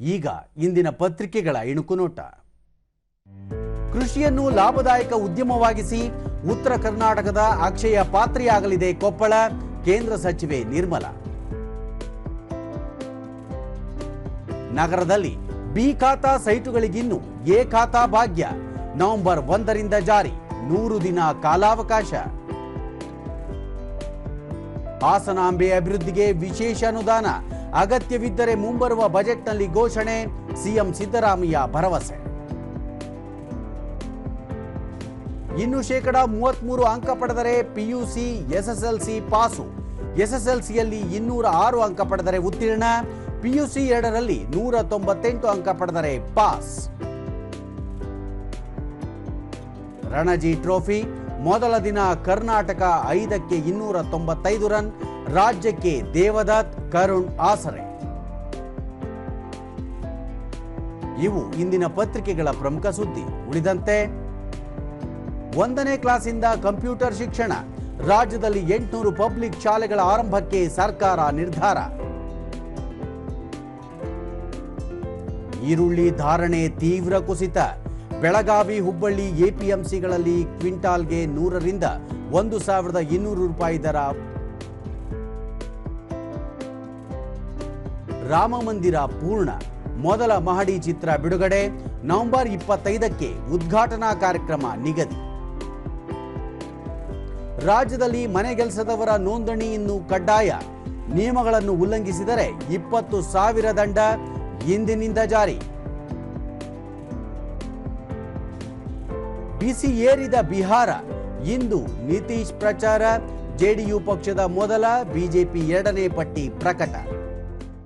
ಈಗ ಇಂದಿನ ಪತ್ರಿಕೆಗಳ ಇಣುಕುನೋಟ. ಕೃಷಿಯನ್ನು ಲಾಭದಾಯಕ ಉದ್ಯಮವಾಗಿಸಿ ಉತ್ತರ ಕರ್ನಾಟಕದ ಅಕ್ಷಯ ಪಾತ್ರೆಯಾಗಲಿದೆ ಕೊಪ್ಪಳ, ಕೇಂದ್ರ ಸಚಿವೆ ನಿರ್ಮಲಾ. ನಗರದಲ್ಲಿ ಬಿ ಖಾತಾ ಸೈಟುಗಳಿಗಿನ್ನು ಎ ಖಾತಾ ಭಾಗ್ಯ, ನವೆಂಬರ್ ಒಂದರಿಂದ ಜಾರಿ ನೂರು ದಿನ ಕಾಲಾವಕಾಶ. ಹಾಸನಾಂಬೆ ಅಭಿವೃದ್ಧಿಗೆ ವಿಶೇಷ ಅನುದಾನ ಅಗತ್ಯವಿದ್ದರೆ ಮುಂಬರುವ ಬಜೆಟ್ನಲ್ಲಿ ಘೋಷಣೆ. ಸಿಎಂ ಸಿದ್ದರಾಮಯ್ಯ ಭರವಸೆ. ಇನ್ನು ಶೇಕಡ ಮೂವತ್ಮೂರು ಅಂಕ ಪಡೆದರೆ ಪಿಯುಸಿ, ಎಸ್ಎಸ್ಎಲ್ಸಿ ಪಾಸು. ಎಸ್ಎಸ್ಎಲ್ಸಿಯಲ್ಲಿ ಇನ್ನೂರ ಆರು ಅಂಕ ಪಡೆದರೆ ಉತ್ತೀರ್ಣ. ಪಿಯುಸಿ ಎರಡರಲ್ಲಿ ನೂರ ತೊಂಬತ್ತೆಂಟು ಅಂಕ ಪಡೆದರೆ ಪಾಸ್. ರಣಜಿ ಟ್ರೋಫಿ. ಮೊದಲ ದಿನ ಕರ್ನಾಟಕ ಐದಕ್ಕೆ ಇನ್ನೂರ ತೊಂಬತ್ತೈದು ರನ್. ರಾಜ್ಯಕ್ಕೆ ದೇವದತ್ ಕರುಣ್ ಆಸರೆ. ಇವು ಇಂದಿನ ಪತ್ರಿಕೆಗಳ ಪ್ರಮುಖ ಸುದ್ದಿ. ಉಳಿದಂತೆ, ಒಂದನೇ ಕ್ಲಾಸಿಂದ ಕಂಪ್ಯೂಟರ್ ಶಿಕ್ಷಣ, ರಾಜ್ಯದಲ್ಲಿ ಎಂಟುನೂರು ಪಬ್ಲಿಕ್ ಶಾಲೆಗಳ ಆರಂಭಕ್ಕೆ ಸರ್ಕಾರ ನಿರ್ಧಾರ. ಈರುಳ್ಳಿ ಧಾರಣೆ ತೀವ್ರ ಕುಸಿತ. ಬೆಳಗಾವಿ, ಹುಬ್ಬಳ್ಳಿ ಎಪಿಎಂಸಿಗಳಲ್ಲಿ ಕ್ವಿಂಟಾಲ್ಗೆ ನೂರರಿಂದ ಒಂದು ಸಾವಿರದ ಇನ್ನೂರು ರೂಪಾಯಿ ದರ ರಾಮ ಮಂದಿರ ಪೂರ್ಣ. ಮೊದಲ ಮಹಡಿ ಚಿತ್ರ ಬಿಡುಗಡೆ. ನವೆಂಬರ್ ಇಪ್ಪತ್ತೈದಕ್ಕೆ ಉದ್ಘಾಟನಾ ಕಾರ್ಯಕ್ರಮ ನಿಗದಿ. ರಾಜ್ಯದಲ್ಲಿ ಮನೆಗೆಲಸದವರ ನೋಂದಣಿ ಇನ್ನು ಕಡ್ಡಾಯ. ನಿಯಮಗಳನ್ನು ಉಲ್ಲಂಘಿಸಿದರೆ ಇಪ್ಪತ್ತು ಸಾವಿರ ದಂಡ ಇಂದಿನಿಂದ ಜಾರಿ. ಬಿಸಿ ಏರಿದ ಬಿಹಾರ. ಇಂದು ನಿತೀಶ್ ಪ್ರಚಾರ. ಜೆಡಿಯು ಪಕ್ಷದ ಮೊದಲ, ಬಿಜೆಪಿ ಎರಡನೇ ಪಟ್ಟಿ ಪ್ರಕಟ.